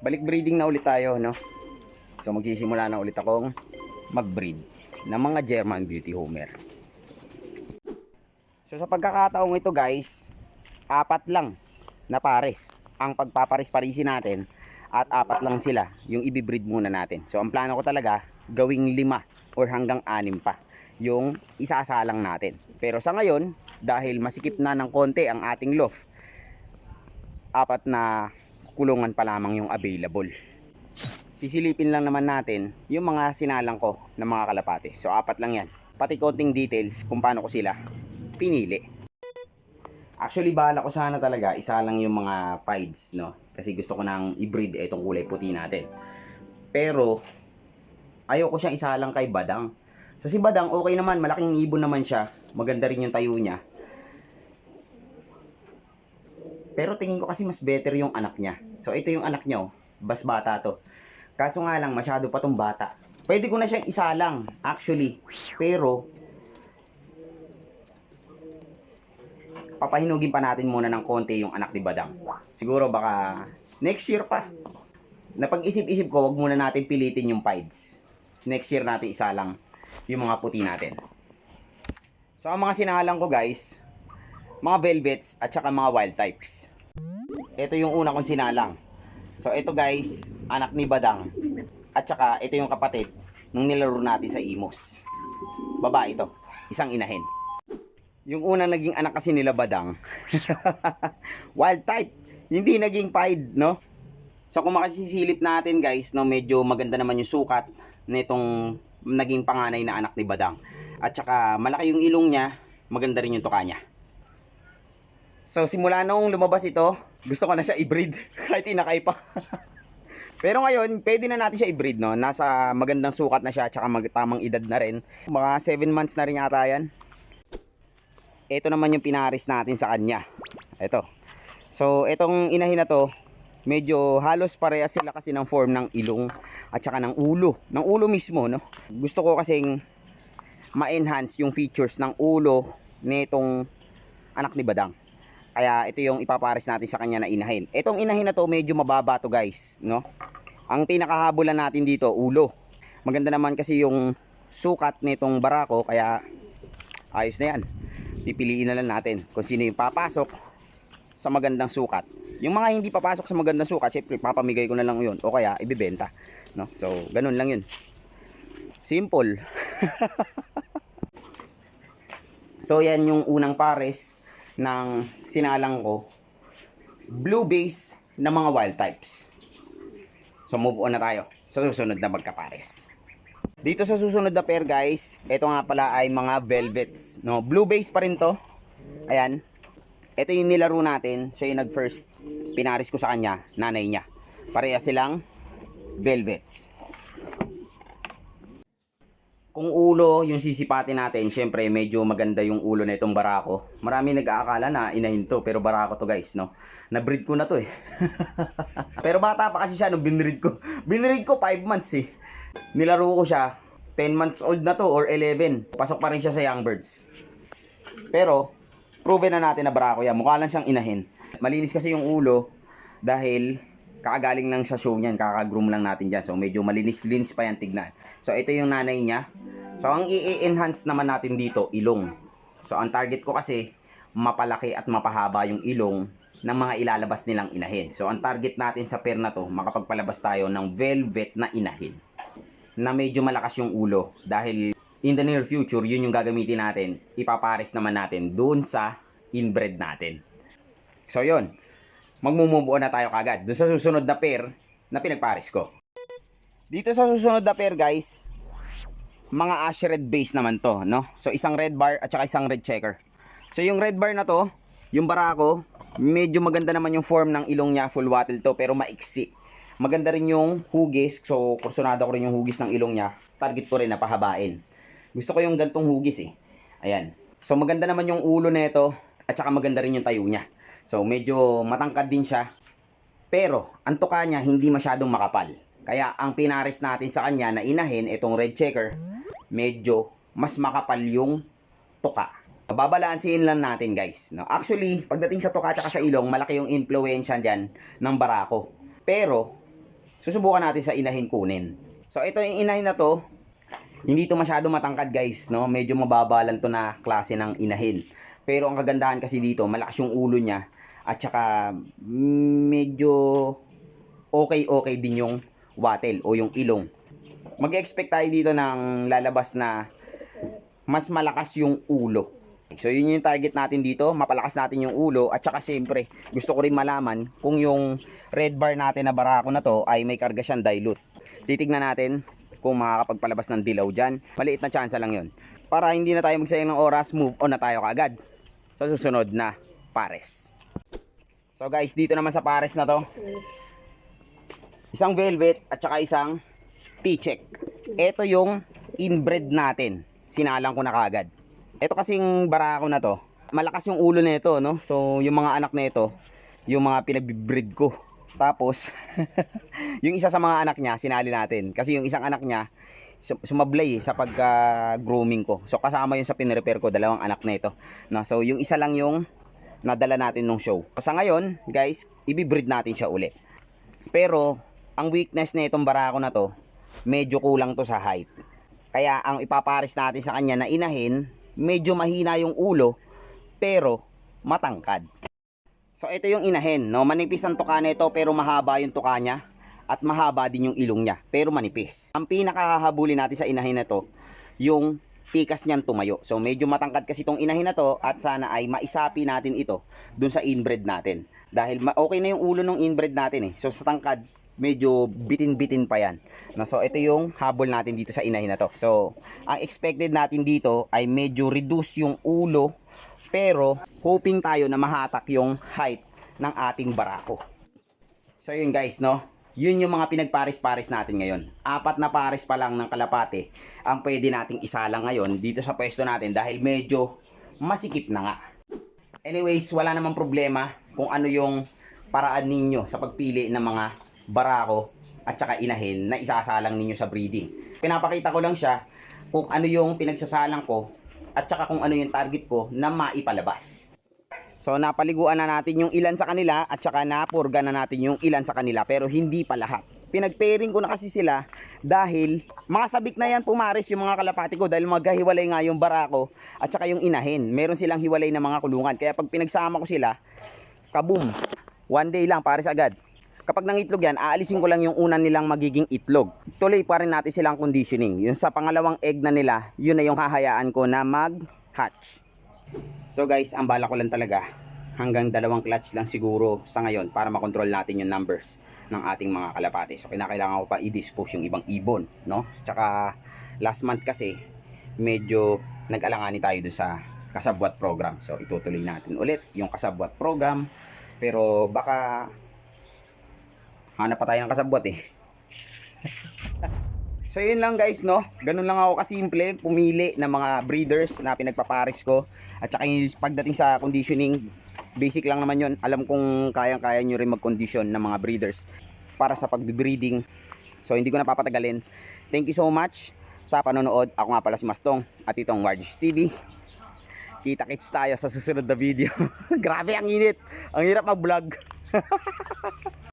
balik breeding na ulit tayo, no? So magsisimula na ulit akong mag-breed ng mga German Beauty Homer. So sa pagkakataong ito guys, apat lang na pares ang pagpaparis-parisin natin at apat lang sila yung ibibreed muna natin. So ang plano ko talaga gawing lima or hanggang anim pa yung isasalang natin. Pero sa ngayon, dahil masikip na ng konti ang ating loft, apat na kulungan pa lamang yung available. Sisilipin lang naman natin yung mga sinalang ko ng mga kalapate. So apat lang yan. Pati konting details kung paano ko sila pinili. Actually, bahala ko sana talaga isa lang yung mga pieds, no? Kasi gusto ko nang i-breed itong kulay puti natin. Pero, ayaw ko siyang isa lang kay Badang. So si Badang, okay naman, malaking ibon naman siya. Maganda rin yung tayo niya. Pero tingin ko kasi mas better yung anak niya. So ito yung anak niya, oh. Bas bata to. Kaso nga lang, masyado pa tong bata. Pwede ko na siyang isa lang, actually. Pero, papahinugin pa natin muna ng konti yung anak ni Badang. Siguro baka next year pa. Napag-isip-isip ko, wag muna natin pilitin yung pieds. Next year natin isa lang yung mga puti natin. So, ang mga sinahalang ko guys, mga velvets at saka mga wild types. Ito yung una kong sinalang. So, ito guys, anak ni Badang. At saka, ito yung kapatid nung nilaro natin sa Imos. Babae ito, isang inahin. Yung unang naging anak kasi nila Badang, wild type. Hindi naging pied, no? So kung makasisilip natin guys, no, medyo maganda naman yung sukat nitong naging panganay na anak ni Badang. At saka malaki yung ilong niya, maganda rin yung tuka niya. So simula nung lumabas ito, gusto ko na siya i-breed kahit inakay pa. Pero ngayon, pwede na natin siya i-breed, no? Nasa magandang sukat na siya, at saka mag- tamang edad na rin. Mga 7 months na rin yata yan. Ito naman yung pinaris natin sa kanya. Ito. So, itong inahin na to, medyo halos parehas sila kasi ng form ng ilong at saka ng ulo. Ng ulo mismo, no? Gusto ko kasing ma-enhance yung features ng ulo nitong anak ni Badang. Kaya ito yung ipapares natin sa kanya na inahin. Itong inahin na to medyo mababa to guys, no? Ang pinakahabulan natin dito, ulo. Maganda naman kasi yung sukat nitong barako kaya ayos na yan. Pipiliin na lang natin kung sino yung papasok sa magandang sukat. Yung mga hindi papasok sa magandang sukat, syempre papamigay ko na lang yun o kaya ibibenta, no? So, ganun lang yun. Simple. so, yan yung unang pares ng sinalang ko. Blue base na mga wild types. So, move on na tayo sa susunod na magkapares. Dito sa susunod na pair guys, ito nga pala ay mga velvets. No? Blue base pa rin to. Ayan. Ito yung nilaro natin. Siya yung nag-first. Pinaris ko sa kanya, nanay niya. Pareha silang velvets. Kung ulo yung sisipatin natin, syempre medyo maganda yung ulo na itong barako. Marami nag-aakala na inahin to, pero barako to guys, no? Na-breed ko na to eh. pero bata pa kasi siya nung binreed ko. Binreed ko 5 months eh. Nilaro ko siya, 10 months old na to or 11. Pasok pa rin siya sa young birds. Pero, proven na natin na barako yan. Mukha lang siyang inahin. Malinis kasi yung ulo dahil kakagaling lang sa show niyan. Kakagroom lang natin dyan. So, medyo malinis-linis pa yan tignan. So, ito yung nanay niya. So, ang i-enhance naman natin dito, ilong. So, ang target ko kasi, mapalaki at mapahaba yung ilong ng mga ilalabas nilang inahin. So, ang target natin sa pair na to, makapagpalabas tayo ng velvet na inahin na medyo malakas yung ulo dahil in the near future, yun yung gagamitin natin. Ipapares naman natin doon sa inbred natin. So, yun. Magmumove na tayo kagad doon sa susunod na pair na pinagpares ko. Dito sa susunod na pair, guys, mga ash red base naman to, no? So, isang red bar at saka isang red checker. So, yung red bar na to, yung barako, medyo maganda naman yung form ng ilong niya, full wattle to, pero maiksi. Maganda rin yung hugis, so kursunado ko rin yung hugis ng ilong niya. Target ko rin na pahabain. Gusto ko yung gantong hugis eh. Ayan. So maganda naman yung ulo nito at saka maganda rin yung tayo niya. So medyo matangkad din siya. Pero ang tuka niya hindi masyadong makapal. Kaya ang pinares natin sa kanya na inahin itong red checker, medyo mas makapal yung tuka. Babalansin lang natin guys. No? Actually, pagdating sa tuka at sa ilong, malaki yung influensya dyan ng barako. Pero, susubukan natin sa inahin kunin. So ito yung inahin na to, hindi to masyado matangkad guys, no? Medyo mababa lang to na klase ng inahin. Pero ang kagandahan kasi dito, malakas yung ulo niya at saka medyo okay-okay din yung wattle o yung ilong. Mag-expect tayo dito ng lalabas na mas malakas yung ulo. So yun yung target natin dito, mapalakas natin yung ulo at saka siyempre gusto ko rin malaman kung yung red bar natin na barako na to ay may karga siyang dilute. Titignan natin kung makakapagpalabas ng dilaw dyan. Maliit na chance lang yun. Para hindi na tayo magsayang ng oras, move on na tayo kaagad sa susunod na pares. So guys, dito naman sa pares na to, isang velvet at saka isang T-check. Ito yung inbred natin. Sinalang ko na kagad. Ito kasing barako na to, malakas yung ulo nito, no? So, yung mga anak nito, yung mga pinagbibreed ko. Tapos, yung isa sa mga anak niya, sinali natin. Kasi yung isang anak niya, sumablay eh, sa pagka-grooming ko. So, kasama yun sa pinrepair ko, dalawang anak na ito. No? So, yung isa lang yung nadala natin nung show. Sa ngayon, guys, ibibreed natin siya uli. Pero, ang weakness na itong barako na to, medyo kulang to sa height. Kaya, ang ipapares natin sa kanya na inahin, medyo mahina yung ulo, pero matangkad. So, ito yung inahin, no? Manipis ang tuka nito, pero mahaba yung tuka niya. At mahaba din yung ilong niya, pero manipis. Ang pinakahahabulin natin sa inahin na to, yung tikas niyan tumayo. So, medyo matangkad kasi itong inahin na to, at sana ay maisapi natin ito dun sa inbred natin. Dahil okay na yung ulo ng inbred natin eh. So, sa tangkad, medyo bitin-bitin pa yan. No, so, ito yung habol natin dito sa inahin na to. So, ang expected natin dito ay medyo reduce yung ulo pero hoping tayo na mahatak yung height ng ating barako. So yun guys, no? Yun yung mga pinagpares-pares natin ngayon. Apat na pares pa lang ng kalapate ang pwede nating isalang ngayon dito sa pwesto natin dahil medyo masikip na nga. Anyways, wala namang problema kung ano yung paraan ninyo sa pagpili ng mga barako at saka inahin na isasalang ninyo sa breeding. Pinapakita ko lang siya kung ano yung pinagsasalang ko at saka kung ano yung target ko na maipalabas. So napaliguan na natin yung ilan sa kanila at saka napurga na natin yung ilan sa kanila pero hindi pa lahat. Pinagpairing ko na kasi sila dahil mga sabik na yan pumares yung mga kalapati ko dahil magkahiwalay nga yung barako at saka yung inahin. Meron silang hiwalay na mga kulungan. Kaya pag pinagsama ko sila, kaboom, one day lang pares agad. Kapag nangitlog yan, aalisin ko lang yung una nilang magiging itlog. Tuloy pa rin natin silang conditioning. Yung sa pangalawang egg na nila, yun na yung hahayaan ko na mag-hatch. So guys, ang bala ko lang talaga, hanggang dalawang clutch lang siguro sa ngayon para makontrol natin yung numbers ng ating mga kalapate. So kinakailangan ko pa i-dispose yung ibang ibon, no? Tsaka last month kasi medyo nag-alangani tayo doon sa kasabwat program. So itutuloy natin ulit yung kasabwat program. Pero baka hanap pa tayo ng kasabwat eh. So yun lang guys no. Ganun lang ako kasimple pumili ng mga breeders na pinagpapares ko. At saka yung pagdating sa conditioning, basic lang naman yun. Alam kong kayang-kaya nyo rin mag-condition ng mga breeders para sa pag-breeding. So hindi ko na papatagalin. Thank you so much sa panonood. Ako nga pala si Mastong at itong Wardish TV. Kita-kits tayo sa susunod na video. Grabe ang init. Ang hirap mag-vlog.